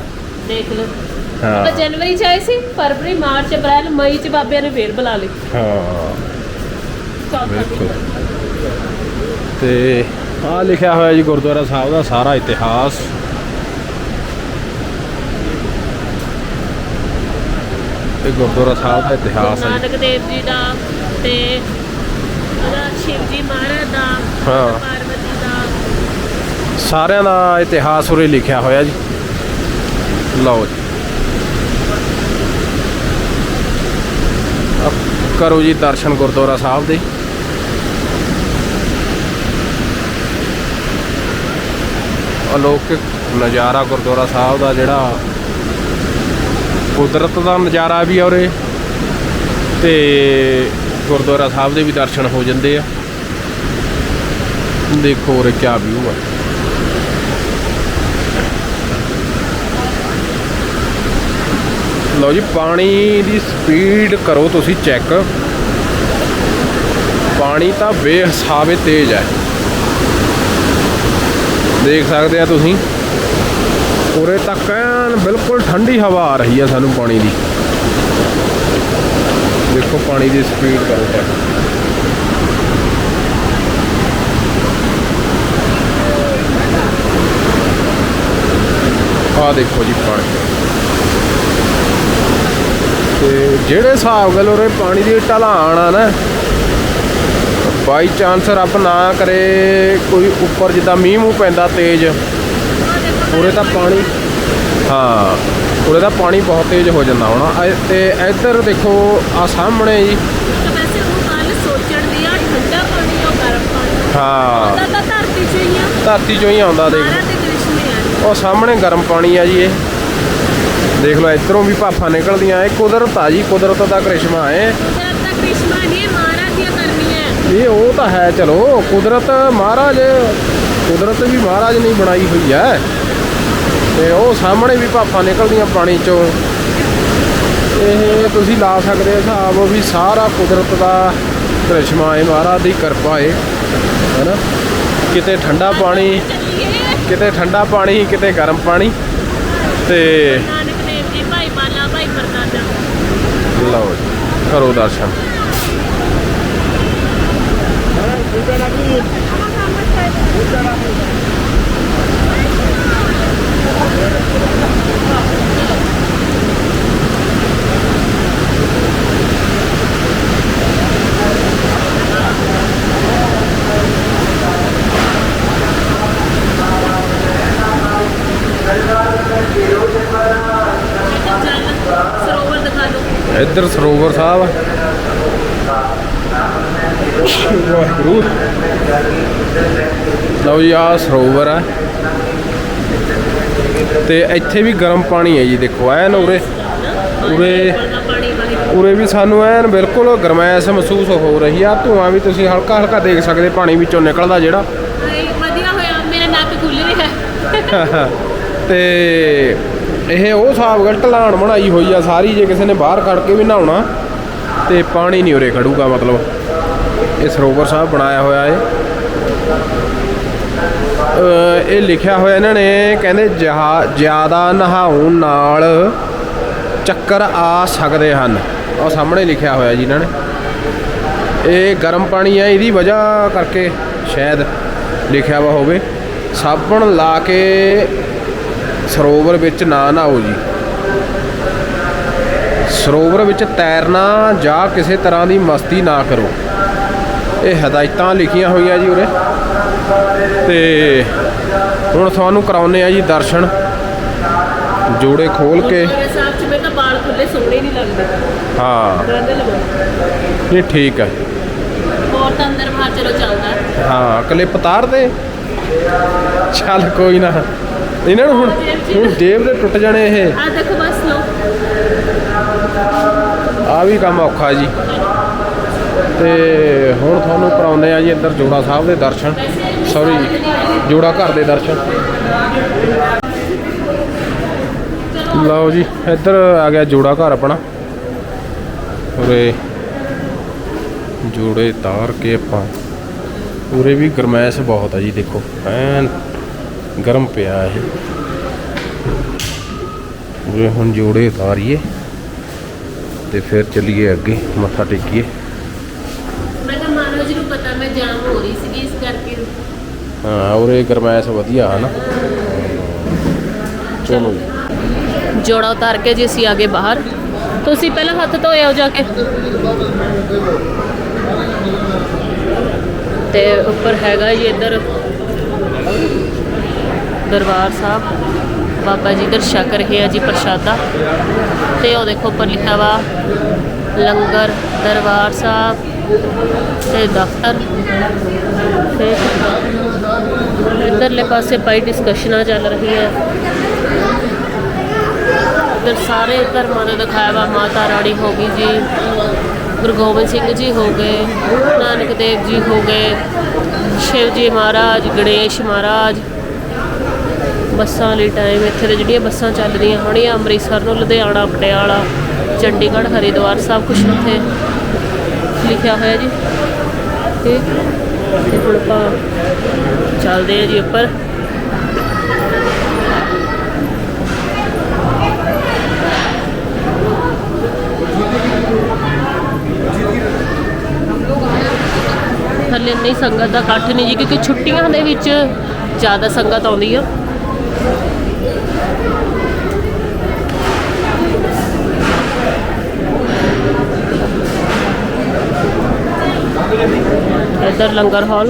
ਦੇਖ ਲਓ। ਹਾਂ। ਆਪਾਂ ਜਨਵਰੀ ਚ ਆਏ ਸੀ ਫਰਵਰੀ ਮਾਰਚ ਅਪ੍ਰੈਲ ਮਈ ਚ ਬਾਬਿਆਂ ਨੇ ਫੇਰ ਬੁਲਾ ਲਈ। ਹਾਂ। ਚੌਥਾ ਬਿਲਕੁਲ। ਮਹੀਨਾ। ਤੇ ਆ ਲਿਖਿਆ ਹੋਇਆ ਜੀ ਗੁਰਦੁਆਰਾ ਸਾਹਿਬ ਦਾ ਸਾਰਾ ਇਤਿਹਾਸ। ਇਹ ਗੁਰਦੁਆਰਾ ਸਾਹਿਬ ਦਾ ਇਤਿਹਾਸ ਗੁਰੂ ਹੈ ਜੀ। ਨਾਨਕ ਦੇਵ ਜੀ ਦਾ ਤੇ ਉਹਦਾ ਸ਼ਿਵ ਜੀ ਮਹਾਰਾਜ ਦਾ ਹਾਂ। ਪਾਰਵਤੀ ਦਾ। ਸਾਰਿਆਂ ਦਾ ਇਤਿਹਾਸ ਉਰੇ ਲਿਖਿਆ ਹੋਇਆ ਜੀ। ਲਓ ਜੀ। ਕਰੋ ਜੀ ਦਰਸ਼ਨ ਗੁਰਦੁਆਰਾ ਸਾਹਿਬ ਦੇ। ਅਲੌਕਿਕ ਨਜ਼ਾਰਾ ਗੁਰਦੁਆਰਾ ਸਾਹਿਬ ਦਾ ਜਿਹੜਾ ਕੁਦਰਤ ਦਾ ਨਜ਼ਾਰਾ ਵੀ ਆ ਉਰੇ ਤੇ ਗੁਰਦੁਆਰਾ ਸਾਹਿਬ ਦੇ ਵੀ ਦਰਸ਼ਨ ਹੋ ਜਾਂਦੇ ਆ। ਦੇਖੋ ਉਰੇ ਕਿਆ ਵਿਊ ਆ। ਲਓ ਜੀ, ਪਾਣੀ ਦੀ ਸਪੀਡ ਕਰੋ ਤੁਸੀਂ ਚੈੱਕ। ਪਾਣੀ ਤਾਂ ਬੇਹਿਸਾਬੇ ਤੇਜ਼ ਹੈ। ਦੇਖ ਸਕਦੇ ਆ ਤੁਸੀਂ? ਉਰੇ ਤੱਕ ਐਨ ਬਿਲਕੁਲ ਠੰਡੀ ਹਵਾ ਆ ਰਹੀ ਆ ਸਾਨੂੰ ਪਾਣੀ ਦੀ। ਦੇਖੋ ਪਾਣੀ ਦੀ ਸਪੀਡ ਕਰੋ ਚੈੱਕ। ਆਹ ਦੇਖੋ ਜੀ ਪਾਣੀ। ਤੇ ਜਿਹੜੇ ਹਿਸਾਬ ਨਾਲ ਉਰੇ ਪਾਣੀ ਦੀ ਢਲਾਣ ਆ ਨਾ ਬਾਈ ਚਾਂਸ ਰੱਬ ਨਾ ਕਰੇ ਕੋਈ ਉੱਪਰ ਜਿੱਦਾਂ ਮੀਂਹ ਮੂੰਹ ਪੈਂਦਾ ਤੇਜ਼ ਉਰੇ ਤਾਂ ਪਾਣੀ ਹਾਂ ਉਰੇ ਤਾਂ ਪਾਣੀ ਬਹੁਤ ਤੇਜ਼ ਹੋ ਜਾਂਦਾ ਹੋਣਾ। ਤੇ ਇੱਧਰ ਦੇਖੋ ਆ ਸਾਹਮਣੇ ਜੀ ਹਾਂ। ਧਰਤੀ ਚ ਹੀ ਆਉਂਦਾ ਦੇਖ। ਉਹ ਸਾਹਮਣੇ ਗਰਮ ਪਾਣੀ ਆ ਜੀ ਇਹ। ਦੇਖ ਲਓ ਇੱਧਰੋਂ ਵੀ ਭਾਫਾਂ ਨਿਕਲਦੀਆਂ ਇਹ ਕੁਦਰਤ ਆ ਜੀ ਕੁਦਰਤ ਦਾ ਕ੍ਰਿਸ਼ਮਾ ਹੈ ਕੁਦਰਤ ਦਾ ਕ੍ਰਿਸ਼ਮਾ ਨਹੀਂ ਇਹ ਮਹਾਰਾਜ ਦੀਆਂ ਕਰਨੀਆਂ ਇਹ ਉਹ ਤਾਂ ਹੈ ਚਲੋ ਕੁਦਰਤ ਮਹਾਰਾਜ ਕੁਦਰਤ ਵੀ ਮਹਾਰਾਜ ਨੇ ਬਣਾਈ ਹੋਈ ਹੈ ਤੇ ਉਹ ਸਾਹਮਣੇ ਵੀ ਭਾਫਾਂ ਨਿਕਲਦੀਆਂ ਪਾਣੀ ਚੋਂ। ਇਹ ਤੁਸੀਂ ਲਾ ਸਕਦੇ ਹੋ ਹਿਸਾਬ ਵੀ ਸਾਰਾ ਕੁਦਰਤ ਦਾ ਕ੍ਰਿਸ਼ਮਾ ਹੈ ਮਹਾਰਾਜ ਦੀ ਕਿਰਪਾ ਹੈ ਹੈਨਾ? ਕਿਤੇ ਠੰਡਾ ਪਾਣੀ ਕਿਤੇ ਠੰਡਾ ਪਾਣੀ ਕਿਤੇ ਗਰਮ ਪਾਣੀ। ਤੇ ਨਾਨਕ ਦੇਵ ਜੀ ਭਾਈ ਬਾਲਾ ਭਾਈ ਪਰਦਾਦਾ ਲਓ ਜੀ ਕਰੋ ਦਰਸ਼ਨ ਚੱਲ ਸਰੋਵਰ ਦਿਖਾ ਦਿਓ ਇੱਧਰ ਸਰੋਵਰ ਸਾਹਿਬ ਵਾਹਿਗੁਰੂ। ਲਓ ਜੀ ਆ ਸਰੋਵਰ ਆ। ਤੇ ਇੱਥੇ ਵੀ ਗਰਮ ਪਾਣੀ ਹੈ ਜੀ ਦੇਖੋ ਐਨ ਉਰੇ ਉਰੇ ਉਰੇ ਵੀ ਸਾਨੂੰ ਐਨ ਬਿਲਕੁਲ ਗਰਮੈਸ਼ ਮਹਿਸੂਸ ਹੋ ਰਹੀ ਆ। ਧੂਆਂ ਵੀ ਤੁਸੀਂ ਹਲਕਾ ਹਲਕਾ ਦੇਖ ਸਕਦੇ ਪਾਣੀ ਵਿੱਚੋਂ ਨਿਕਲਦਾ ਜਿਹੜਾ। ਵਧੀਆ ਹੋਇਆ ਮੇਰਾ ਨੱਕ ਖੁੱਲ ਰਿਹਾ। ਤੇ ਇਹ ਉਹ ਹਿਸਾਬ ਢਲਾਣ ਬਣਾਈ ਹੋਈ ਆ, ਸਾਰੀ ਜੇ ਕਿਸੇ ਨੇ ਬਾਹਰ ਕੱਢ ਕੇ ਵੀ ਨਹਾਉਣਾ, ਤੇ ਪਾਣੀ ਨਹੀਂ ਉਰੇ ਖੜੂਗਾ ਮਤਲਬ। ਇਹ ਸਰੋਵਰ ਸਾਹਿਬ ਬਣਾਇਆ ਹੋਇਆ ਏ। ਇਹ ਲਿਖਿਆ ਹੋਇਆ ਇਹਨਾਂ ਨੇ, ਕਹਿੰਦੇ ਜਹਾ, ਜ਼ਿਆਦਾ ਨਹਾਉਣ ਨਾਲ ਚੱਕਰ ਆ ਸਕਦੇ ਹਨ। ਉਹ ਸਾਹਮਣੇ ਲਿਖਿਆ ਹੋਇਆ ਜੀ ਇਹਨਾਂ ਨੇ। ਇਹ ਗਰਮ ਪਾਣੀ ਹੈ ਇਹਦੀ ਵਜ੍ਹਾ ਕਰਕੇ ਸ਼ਾਇਦ ਲਿਖਿਆ ਵਾ ਹੋਵੇ। ਸਾਬਣ ਲਾ ਕੇ ਸਰੋਵਰ ਵਿੱਚ ਨਾ ਨਹਾਓ ਜੀ। ਸਰੋਵਰ ਵਿੱਚ ਤੈਰਨਾ ਜਾਂ ਕਿਸੇ ਤਰ੍ਹਾਂ ਦੀ ਮਸਤੀ ਨਾ ਕਰੋ। ਇਹ ਹਦਾਇਤਾਂ ਲਿਖੀਆਂ ਹੋਈਆਂ ਜੀ ਉਰੇ। ਤੇ ਹੁਣ ਤੁਹਾਨੂੰ ਕਰਾਉਨੇ ਆ ਜੀ ਦਰਸ਼ਨ। ਜੋੜੇ ਖੋਲ ਕੇ। ਮੇਰੇ ਸਾਹਿਬ ਚ ਮੇਰੇ ਤਾਂ ਬਾਲ ਖੁੱਲੇ ਸੋਹਣੇ ਨਹੀਂ ਲੱਗਦੇ। ਹਾਂ। ਇਹ ਠੀਕ ਹੈ। ਹੋਰ ਤਾਂ ਅੰਦਰ ਬਾਹਰ ਚਲੋ ਚੱਲਦਾ। ਹਾਂ ਕਲਿੱਪ ਤਾਰ ਦੇ ਚੱਲ ਕੋਈ ਨਾ। ਇਹਨਾਂ ਨੂੰ ਹੁਣ ਹੁਣ ਜੇਬ ਦੇ ਟੁੱਟ ਜਾਣੇ ਇਹ। ਆ ਦੇਖੋ ਬਸ ਲੋ ਆ ਵੀ ਕੰਮ ਔਖਾ ਜੀ। ਤੇ ਹੁਣ ਤੁਹਾਨੂੰ ਕਰਾਉਂਦੇ ਆ ਜੀ ਇੱਧਰ ਜੋੜਾ ਸਾਹਿਬ ਦੇ ਦਰਸ਼ਨ। ਸੌਰੀ ਜੋੜਾ ਘਰ ਦੇ ਦਰਸ਼ਨ। ਲਓ ਜੀ ਇੱਧਰ ਆ ਗਿਆ ਜੋੜਾ ਘਰ ਆਪਣਾ। ਉਰੇ ਜੋੜੇ ਤਾਰ ਕੇ ਆਪਾਂ। ਉਰੇ ਵੀ ਗਰਮੈਸ਼ ਬਹੁਤ ਆ ਜੀ ਦੇਖੋ। ਐਨ ਗਰਮ ਪਿਆ ਇਹ। ਉਰੇ ਹੁਣ ਜੋੜੇ ਤਾਰੀਏ ਤੇ ਫਿਰ ਚੱਲੀਏ ਅੱਗੇ ਮੱਥਾ ਟੇਕੀਏ। ਮੈਂ ਤਾਂ ਮਾਨੋ ਜੀ ਨੂੰ ਪਤਾ ਮੈਂ ਜਾਮ ਹੋ ਰਹੀ ਸੀਗੀ ਇਸ ਕਰਕੇ। ਹਾਂ ਉਰੇ ਗਰਮੈਸ਼ ਵਧੀਆ ਹੈ। ਨਾ ਚਲੋ ਜੋੜਾ ਉਤਾਰ ਕੇ ਜੀ ਅਸੀਂ ਆਗੇ ਬਾਹਰ। ਤੁਸੀਂ ਪਹਿਲਾਂ ਹੱਥ ਧੋਏ ਆਓ ਜਾ ਕੇ। ਤੇ ਉੱਪਰ ਹੈਗਾ ਜੀ ਇੱਧਰ ਦਰਬਾਰ ਸਾਹਿਬ, ਬਾਬਾ ਜੀ ਦਰ ਛਕ ਰਹੇ ਆ ਜੀ ਪ੍ਰਸ਼ਾਦਾ। ਤੇ ਉਹ ਦੇਖੋ ਉੱਪਰ ਲਿਖਿਆ ਵਾ, ਲੰਗਰ, ਦਰਬਾਰ ਸਾਹਿਬ ਤੇ ਦਫ਼ਤਰ। ਤੇ ਇੱਧਰਲੇ ਪਾਸੇ ਪਾਈ ਡਿਸਕਸ਼ਨਾਂ ਚੱਲ ਰਹੀਆਂ। ਇੱਧਰ ਸਾਰੇ ਧਰਮਾਂ ਦਾ ਦਿਖਾਇਆ ਵਾ, ਮਾਤਾ ਰਾਣੀ ਹੋ ਗਈ ਜੀ, ਗੁਰੂ ਗੋਬਿੰਦ ਸਿੰਘ ਜੀ ਹੋ ਗਏ, ਨਾਨਕ ਦੇਵ ਜੀ ਹੋ ਗਏ, ਸ਼ਿਵ ਜੀ ਮਹਾਰਾਜ, ਗਣੇਸ਼ ਮਹਾਰਾਜ ਬੱਸਾਂ ਲਈ ਟਾਈਮ ਇੱਥੇ ਤੇ ਜਿਹੜੀਆਂ ਬੱਸਾਂ ਚੱਲ ਰਹੀਆਂ ਹੋਣੀਆਂ ਅੰਮ੍ਰਿਤਸਰ ਨੂੰ, ਲੁਧਿਆਣਾ, ਪਟਿਆਲਾ, ਚੰਡੀਗੜ੍ਹ, ਹਰਿਦੁਆਰ ਸਭ ਕੁਝ ਇੱਥੇ ਲਿਖਿਆ ਹੋਇਆ ਜੀ। ਠੀਕ ਤੇ ਹੁਣ ਆਪਾਂ ਚੱਲਦੇ ਆ ਜੀ ਉੱਪਰ। ਥੱਲੇ ਨਹੀਂ ਸੰਗਤ ਦਾ ਇਕੱਠ ਨਹੀਂ ਜੀ, ਕਿਉਂਕਿ ਛੁੱਟੀਆਂ ਦੇ ਵਿੱਚ ਜ਼ਿਆਦਾ ਸੰਗਤ ਆਉਂਦੀ ਆ। ਇੱਧਰ ਲੰਗਰ ਹਾਲ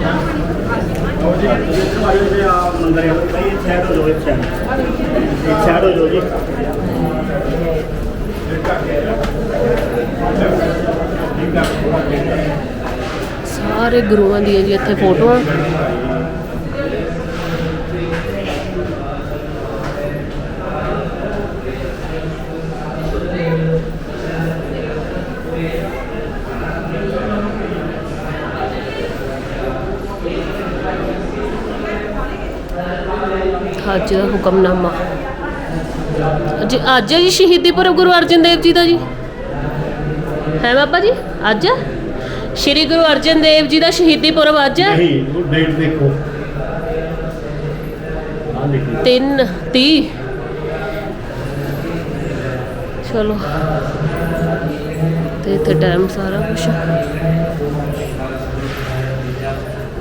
ਮੰਦਰ ਹੈ ਸਾਰੇ ਗੁਰੂਆਂ ਦੀਆਂ ਜੀ ਇੱਥੇ ਫੋਟੋਆਂ। ਅੱਜ ਦਾ ਹੁਕਮਨਾਮਾ। ਅੱਜ ਅੱਜ ਹੈ ਜੀ ਸ਼ਹੀਦੀ ਪੁਰਬ ਗੁਰੂ ਅਰਜਨ ਦੇਵ ਜੀ ਦਾ ਜੀ। ਹੈ ਬਾਬਾ ਜੀ ਅੱਜ? ਸ਼੍ਰੀ ਗੁਰੂ ਅਰਜਨ ਦੇਵ ਜੀ ਦਾ ਸ਼ਹੀਦੀ ਪੁਰਬ ਅੱਜ? ਹੈ ਨਹੀਂ ਉਹ ਡੇਟ ਦੇਖੋ। ਆ ਦੇਖੋ। 3 30 ਚਲੋ। ਤੇ ਇੱਥੇ ਟਾਈਮ ਸਾਰਾ ਕੁਝ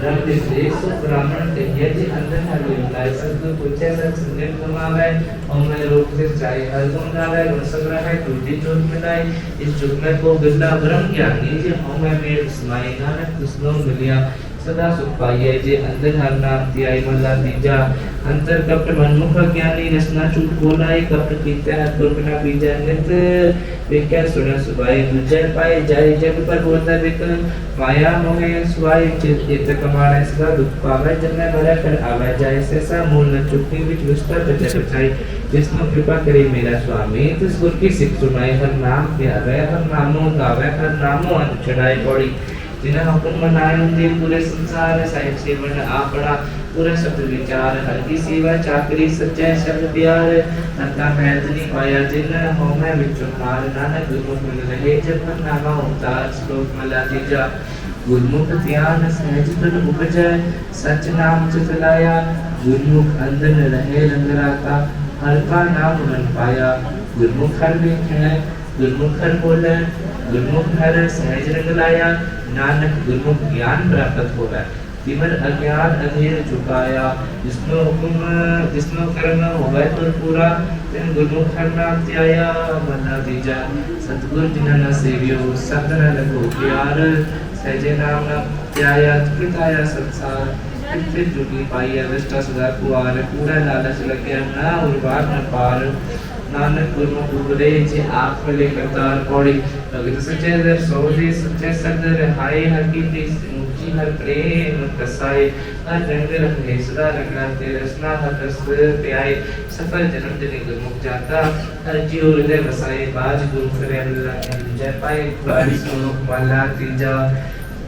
रब देश ब्राह्मण के यज्ञ अंदर था ये बताए सब तो पूछे सर सुनने कमा गए और मैं रोक से चाहे हर गुण गा गए और सब रहा है टूटी चोट में लाए इस चुप में को बिल्ला भ्रम ज्ञान दीजिए हम मैं मेरे समाए गाने कुछ लोग मिलिया सुख पाइए जे अंदर हर नाम त्याई मल्ला तीजा अंतर कपट मनमुख ज्ञानी रसना चूट बोलाई कपट कीते हर दुर्गना बीजा नित विज्ञा सुन सुभाई दुजय पाए जाय जग पर बोलता विकल माया मोहे सुभाई चित चित कमाने सदा दुख पावे जन्मे भरे फिर आवे जाय से सा मूल न चुकी विच विस्तर बचे बचाई जिसने कृपा करे मेरा स्वामी तिस गुर की सिख सुनाई हर नाम प्यारे हर नामो गावे हर नामो अंत चढ़ाई पौड़ी ہلکا نام رن پایا گرم گرم بول گرم سہج رنگ لائیا सहज रंग लाया नानक गुरमुख ज्ञान प्राप्त होगा तिमर अज्ञान अंधेर झुकाया जिसनो हुक्म जिसनो कर्म होवे तो पूरा तिन गुरमुख हर नाम त्याया मना दीजा सतगुर जिन्हन सेवियो सतन लगो प्यार सहजे नाम न त्याया कृताया संसार फिर जुगी पाई अविष्टा सदा कुआर पूरा लालच लगे ना उर्वार न पार ਨਾਨਕ ਗੁਰਮੁਖ ਉਪਦੇਸ਼ ਜੇ ਆਪ ਮਿਲੇ ਕਰਤਾਰ ਪੌੜੀ ਭਗਤ ਸੱਚੇ ਦਰ ਸੋਜੀ ਸੱਚੇ ਸਦ ਰਹਾਈ ਹਕੀਕੀ ਮੁਚੀ ਹਰ ਪ੍ਰੇਮ ਕਸਾਏ ਹਰ ਰੰਗ ਰਹੇ ਸਦਾ ਰੰਗਾਂ ਤੇ ਰਸਨਾ ਹਰ ਰਸ ਪਿਆਏ। ਸਫਲ ਜਨਮ ਜਨੀ ਗੁਰਮੁਖ ਜਾਤਾ, ਹਰ ਜੀਉ ਹਿਰਦੇ ਵਸਾਏ। ਬਾਜ ਗੁਰੂ ਕਰੇ ਅੱਲਾਹ ਜੈ ਪਾਏ ਵਾਰੀ ਸੁਨੋ ਵਾਲਾ ਤੀਜਾ।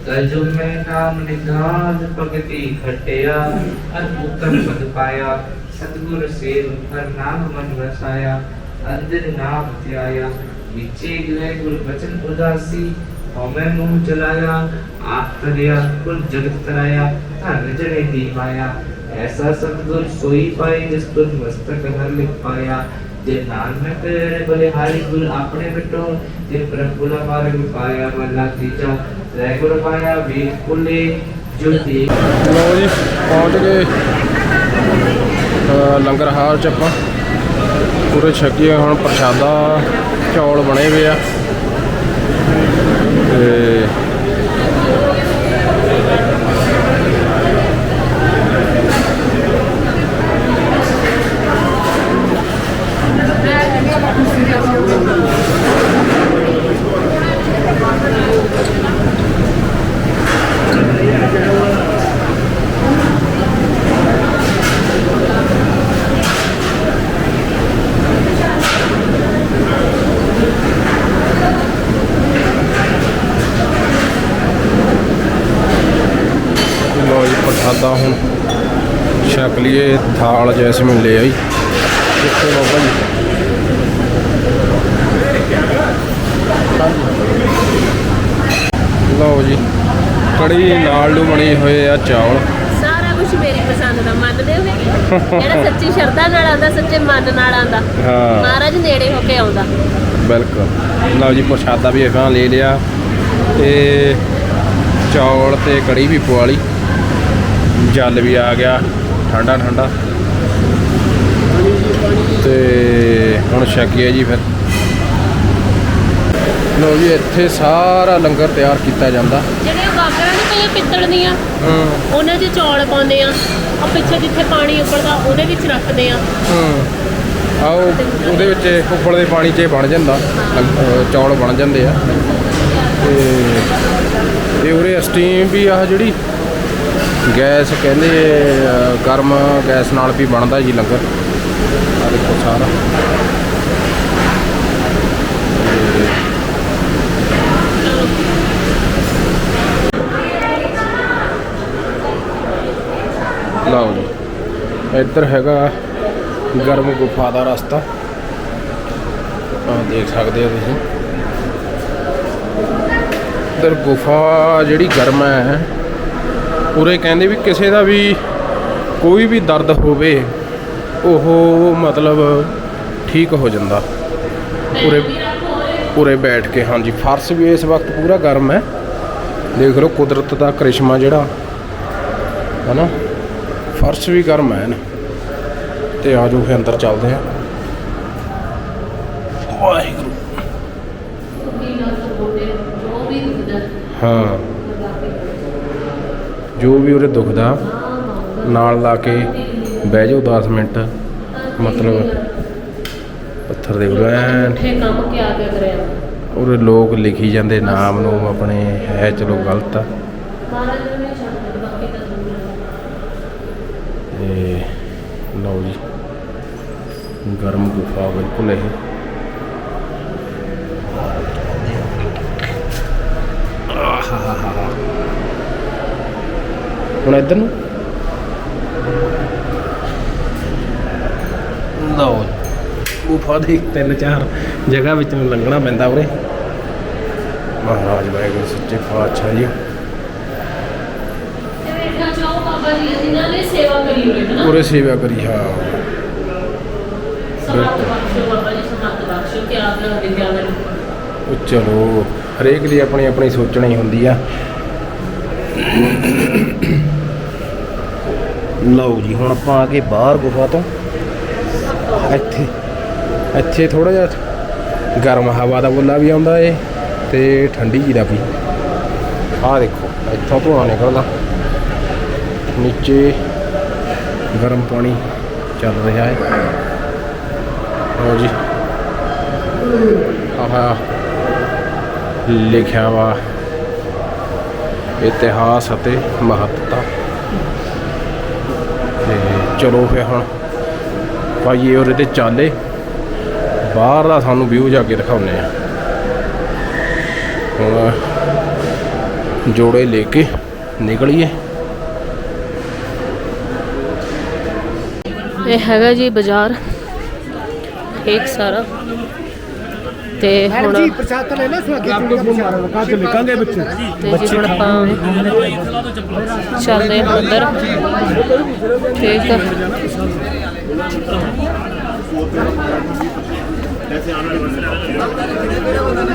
ਕਲਯੁਗ ਮੈਂ ਨਾਮ ਨਿਧਾਨ ਭਗਤੀ ਖਟਿਆ ਅਦਭੁਤਮ ਪਦ ਪਾਇਆ। ਸਤਿਗੁਰ ਸੇਵ ਹਰ ਨਾਮ ਮਨ ਵਸਾਇਆ ਅੰਦਰ ਨਾਮ ਧਿਆਇਆ। ਵਿਚੇ ਗਏ ਗੁਰ ਬਚਨ ਉਦਾਸੀ ਹਉਮੈ ਮੂੰਹ ਚਲਾਇਆ ਆਪ ਤਰਿਆ ਕੁਲ ਜਗਤ ਤਰਾਇਆ ਧਨ ਜਨੇ ਦੀ ਮਾਇਆ। ਐਸਾ ਸਤਿਗੁਰ ਸੋਈ ਪਾਏ ਜਿਸ ਪਰ ਮਸਤਕ ਹਰ ਲਿਖ ਪਾਇਆ। ਜੇ ਨਾਨਕ ਬਲਿਹਾਰੀ ਗੁਰ ਆਪਣੇ ਮਿਟੋ ਜੇ ਪ੍ਰਭੁਲਾ ਮਾਰਗ ਪਾਇਆ ਮੱਲਾ ਤੀਜਾ ਰਹਿ ਗੁਰ ਪਾਇਆ ਵੇਖ ਕੁਲੇ ਜੁਤੀ ਲਓ ਜੀ ਪਹੁੰਚ ਗਏ। ਅ, ਲੰਗਰ ਹਾਲ ਚ ਆਪਾਂ। ਪੂਰੇ ਛਕੀਏ ਹੁਣ ਪ੍ਰਸ਼ਾਦਾ ਚੌਲ ਬਣੇ ਹੋਏ ਆ। ਤੇ ਲਓ ਜੀ ਪ੍ਰਸ਼ਾਦਾ ਹੁਣ ਛਕ ਲਈਏ ਥਾਲ ਜੈਸਮੀਨ ਲੈ ਆਈ ਕਿੱਥੇ ਬਾਬਾ ਜੀ। ਲਓ ਜੀ ਕੜੀ ਨਾਲ ਨੂੰ ਬਣੇ ਹੋਏ ਆ ਚੌਲ ਸਾਰਾ ਕੁਝ ਮੇਰੀ ਪਸੰਦ ਦਾ ਮੰਨਦੇ ਹੋ ਜਿਹੜਾ ਸੱਚੀ ਸ਼ਰਧਾ ਨਾਲ ਆਉਂਦਾ ਸੱਚੇ ਮਨ ਨਾਲ ਆਉਂਦਾ। ਹਾਂ। ਮਹਾਰਾਜ ਨੇੜੇ ਹੋ ਕੇ ਆਉਂਦਾ। ਬਿਲਕੁਲ। ਲਓ ਜੀ ਪ੍ਰਸ਼ਾਦਾ ਵੀ ਅਸਾਂ ਲੈ ਲਿਆ। ਤੇ ਚੌਲ ਤੇ ਕੜੀ ਵੀ ਪਵਾ ਲਈ। ਜਲ ਵੀ ਆ ਗਿਆ ਠੰਡਾ ਠੰਡਾ ਤੇ ਹੁਣ ਛਕੀਏ ਜੀ ਫਿਰ। ਲਓ ਜੀ ਇੱਥੇ ਸਾਰਾ ਲੰਗਰ ਤਿਆਰ ਕੀਤਾ ਜਾਂਦਾ। ਜਿਹੜੇ ਗਾਗਰਾਂ ਨੇ ਪਈਆਂ ਪਿੱਤਲ ਦੀਆਂ ਹੂੰ। ਉਹਨਾਂ 'ਚ ਚੌਲ ਪਾਉਂਦੇ ਆ। ਆ ਪਿੱਛੇ ਜਿੱਥੇ ਪਾਣੀ ਉੱਪਰਦਾ ਉਹਦੇ ਵਿੱਚ ਰੱਖਦੇ ਆ। ਹੂੰ। ਆਓ ਉਹਦੇ ਵਿੱਚ ਉੱਪਰ ਦੇ ਪਾਣੀ 'ਚ ਬਣ ਜਾਂਦਾ। ਚੌਲ ਬਣ ਜਾਂਦੇ ਆ। ਤੇ ਇਹ ਉਰੇ ਸਟੀਮ ਵੀ ਆਹ ਜਿਹੜੀ ਗੈਸ ਕਹਿੰਦੇ ਗਰਮ ਗੈਸ ਨਾਲ ਵੀ ਬਣਦਾ ਜੀ ਲੰਗਰ। ਆ ਦੇਖੋ ਸਾਰਾ ਲਓ ਜੀ। ਇੱਧਰ ਹੈਗਾ ਗਰਮ ਗੁਫਾ ਦਾ ਰਸਤਾ। ਆਹ ਦੇਖ ਸਕਦੇ ਹੋ ਤੁਸੀਂ। ਇੱਧਰ ਗੁਫਾ ਜਿਹੜੀ ਗਰਮ ਹੈ ਉਰੇ ਕਹਿੰਦੇ ਵੀ ਕਿਸੇ ਦਾ ਵੀ ਕੋਈ ਵੀ ਦਰਦ ਹੋਵੇ ਉਹ ਮਤਲਬ ਠੀਕ ਹੋ ਜਾਂਦਾ। ਪੂਰੇ ਪੂਰੇ ਬੈਠ ਕੇ, ਹਾਂਜੀ, ਫਰਸ਼ ਵੀ ਇਸ ਵਕਤ ਪੂਰਾ ਗਰਮ ਹੈ। ਦੇਖ ਲਓ, ਕੁਦਰਤ ਦਾ ਕਰਿਸ਼ਮਾ ਜਿਹੜਾ ਹੈ ਨਾ ਫਰਸ਼ ਵੀ ਗਰਮ ਹੈ ਨਾ। ਤੇ ਆ ਜਾਓ ਅੰਦਰ ਚੱਲਦੇ ਆ ਵਾਹਿਗੁਰੂ। ਹਾਂ। ਜੋ ਵੀ ਉਹਦੇ ਦੁਖਦਾ, ਨਾਲ ਲਾ ਕੇ ਬਹਿ ਜਾਓ 10 ਮਿੰਟ। ਮਤਲਬ ਪੱਥਰ ਦੇ ਉਰੇ ਐਨ ਠੇ ਕੰਮ ਕਿਆ ਕਿਆ ਕਰਿਆ? ਉਰੇ ਲੋਕ ਲਿਖੀ ਜਾਂਦੇ ਨਾਮ ਨੂੰ ਆਪਣੇ ਹੈ ਚਲੋ ਗਲਤ। ਆ ਮਹਾਰਾਜ ਨੇ ਛੱਡ ਬਾਕੀ ਤਾਂ ਦੂਰ ਹੈ। ਤੇ ਲਓ ਜੀ ਗਰਮ ਗੁਫਾ ਬਿਲਕੁਲ ਇਹ। ਹੁਣ ਇੱਧਰ ਨੂੰ ਲਓ ਗੁਫਾ ਦੇ ਤਿੰਨ ਚਾਰ ਜਗ੍ਹਾ ਵਿੱਚ ਨੂੰ ਲੰਘਣਾ ਪੈਂਦਾ ਉਰੇ। ਮਹਾਰਾਜ ਵਾਹਿਗੁਰੂ ਸੱਚੇ ਪਾਤਸ਼ਾਹ ਜੀ। ਨੇ। ਸੇਵਾ ਕਰੀ ਹੈ। ਕਿ ਚਲੋ ਹਰੇਕ ਦੀ ਆਪਣੀ ਆਪਣੀ ਸੋਚਣਾ ਹੁੰਦੀ ਆ। ਲਓ ਜੀ ਹੁਣ ਆਪਾਂ ਆ ਗਏ ਬਾਹਰ ਗੁਫਾ ਤੋਂ। ਇੱਥੇ ਇੱਥੇ ਥੋੜਾ ਜਿਹਾ ਗਰਮ ਹਵਾ ਦਾ ਬੁੱਲਾ ਵੀ ਆਉਂਦਾ ਏ ਤੇ ਠੰਡੀ ਜੀ ਦਾ ਵੀ। ਆਹ ਦੇਖੋ, ਇੱਥੋਂ ਧੂਆਂ ਨਿਕਲਦਾ। ਨੀਚੇ ਗਰਮ ਪਾਣੀ ਚੱਲ ਰਿਹਾ ਹੈ ਲਓ ਜੀ। ਆਹ ਲਿਖਿਆ ਵਾ, ਇਤਿਹਾਸ ਅਤੇ ਮਹੱਤਤਾ। ਤੇ ਚਲੋ ਫਿਰ ਹੁਣ ਪਾਈਏ ਉਹਦੇ ਤੇ ਚਾਲੇ ਬਾਹਰ ਦਾ ਸਾਨੂੰ ਵਿਊ ਜਾ ਕੇ ਦਿਖਾਉਨੇ ਆ। ਹੁਣ ਜੋੜੇ ਲੈ ਕੇ ਨਿਕਲੀਏ। ਇਹ ਹੈਗਾ ਜੀ ਬਾਜ਼ਾਰ। ਠੀਕ ਸਾਰਾ। ਤੇ ਹੁਣ ਪ੍ਰਸ਼ਾਦ ਲੈ ਬੱਚੇ। ਆਪਾਂ ਚੱਲਦੇ ਹਾਂ ਅੰਦਰ ਠੀਕ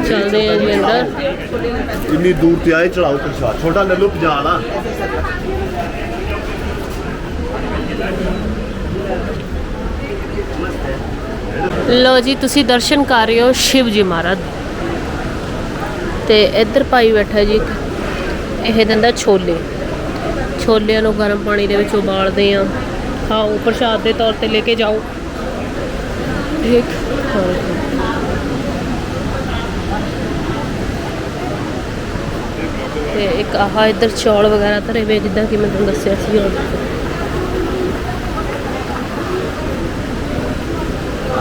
ਚੱਲਦੇ ਹਾਂ ਜੀ ਅੰਦਰ ਇੰਨੀ ਦੂਰ ਤੇ ਆਏ ਚੜਾਓ ਪ੍ਰਸ਼ਾਦ? ਛੋਟਾ ਲੈ ਲਓ 50 ਨਾ ਲੋ ਜੀ ਤੁਸੀਂ ਦਰਸ਼ਨ ਕਰ ਰਹੇ ਹੋ ਸ਼ਿਵ ਜੀ ਮਹਾਰਾਜ। ਤੇ ਇੱਧਰ ਭਾਈ ਬੈਠਾ ਜੀ ਇਹ ਦਿੰਦਾ ਛੋਲੇ। ਛੋਲਿਆਂ ਨੂੰ ਗਰਮ ਪਾਣੀ ਦੇ ਵਿੱਚ ਉਬਾਲਦੇ ਆ। ਖਾਓ ਪ੍ਰਸ਼ਾਦ ਦੇ ਤੌਰ ਤੇ ਲੈ ਕੇ ਜਾਓ। ਠੀਕ ਤੇ ਇੱਕ ਆਹ ਇੱਧਰ ਚੌਲ ਵਗੈਰਾ ਧਰੇ ਵੇ ਜਿੱਦਾਂ ਕਿ ਮੈਂ ਤੁਹਾਨੂੰ ਦੱਸਿਆ ਸੀ ਹੁਣ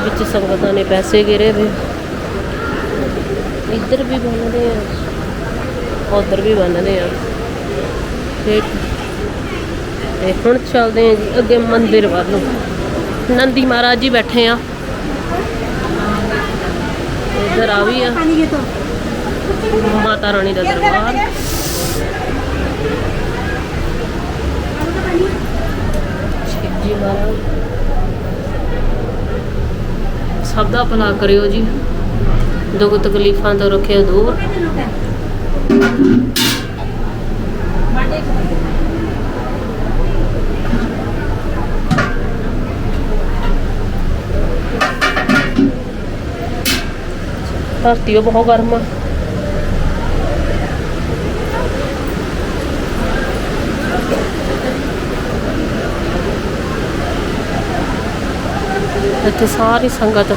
ਵਿੱਚ ਸੰਗਤਾਂ ਨੇ ਪੈਸੇ ਗਿਰੇ ਵੇ ਇੱਧਰ ਵੀ ਬੰਨਦੇ ਆ। ਉਧਰ ਵੀ ਬੰਨਦੇ ਆ। ਤੇ ਤੇ ਹੁਣ ਚੱਲਦੇ ਆ ਜੀ ਅੱਗੇ ਮੰਦਿਰ ਵੱਲ ਨੂੰ। ਨੰਦੀ ਮਹਾਰਾਜ ਜੀ ਬੈਠੇ ਆ। ਇੱਧਰ ਆ ਵੀ ਆ। ਮਾਤਾ ਰਾਣੀ ਦਾ ਦਰਬਾਰ। ਸ਼ਿਵ ਸਭ ਦਾ ਭਲਾ ਕਰਿਓ ਜੀ। ਦੁੱਖ ਤਕਲੀਫਾਂ ਤੋਂ ਰੱਖਿਓ ਦੂਰ। ਧਰਤੀ ਉਹ ਬਹੁਤ ਗਰਮ ਆ। ਇੱਥੇ, ਸਾਰੀ ਸੰਗਤ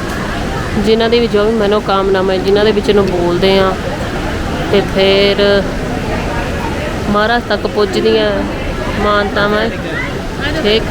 ਜਿਨ੍ਹਾਂ ਦੀ ਵੀ ਜੋ ਵੀ ਮਨੋਕਾਮਨਾਵਾਂ ਹੈ ਜਿਨ੍ਹਾਂ ਦੇ ਵਿੱਚ ਨੂੰ ਬੋਲਦੇ ਆ ਤੇ ਫਿਰ ਮਹਾਰਾਜ ਤੱਕ ਪੁੱਜਦੀਆਂ ਮਾਨਤਾਵਾਂ, ਠੀਕ?